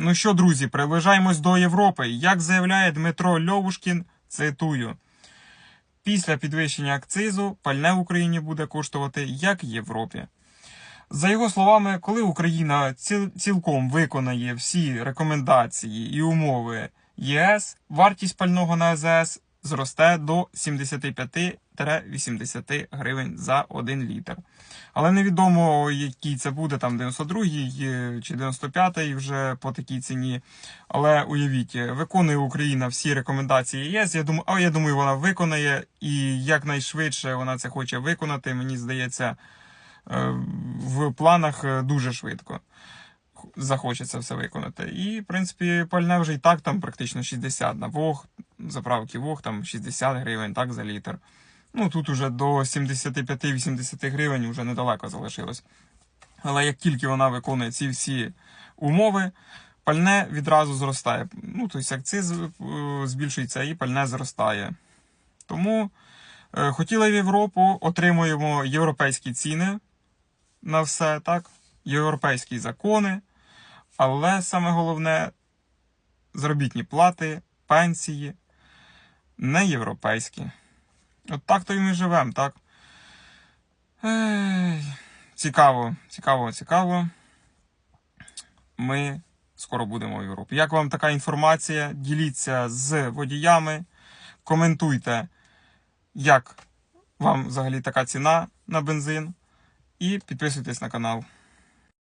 Ну що, друзі, приближаємось до Європи. Як заявляє Дмитро Льовушкін, цитую. Після підвищення акцизу пальне в Україні буде коштувати як Європі. За його словами, коли Україна ціл- цілком виконає всі рекомендації і умови ЄС, вартість пального на АЗС зросте до 75-80 гривень за 1 літр. Але невідомо, який це буде, там 92-й е, чи 95-й вже по такій ціні. Але уявіть, е, виконує Україна всі рекомендації ЄС. Я думаю, я думаю, вона виконає і якнайшвидше вона це хоче виконати. Мені здається, е, в планах дуже швидко захочеться все виконати. І, в принципі, пальне вже і так там практично 60 на вог, заправки вог там 60 гривень так за літр. Ну тут уже до 75-80 гривень вже недалеко залишилось. Але як тільки вона виконує ці всі умови, пальне відразу зростає. Ну, тобто акциз е, збільшується і пальне зростає. Тому е, хотіли в Європу, отримуємо європейські ціни на все, так? Європейські закони, але саме головне заробітні плати, пенсії не європейські. От так то і ми живемо, так? Ей, цікаво, цікаво, цікаво. Ми скоро будемо в Європі. Як вам така інформація? Діліться з водіями, коментуйте, як вам взагалі така ціна на бензин, і підписуйтесь на канал.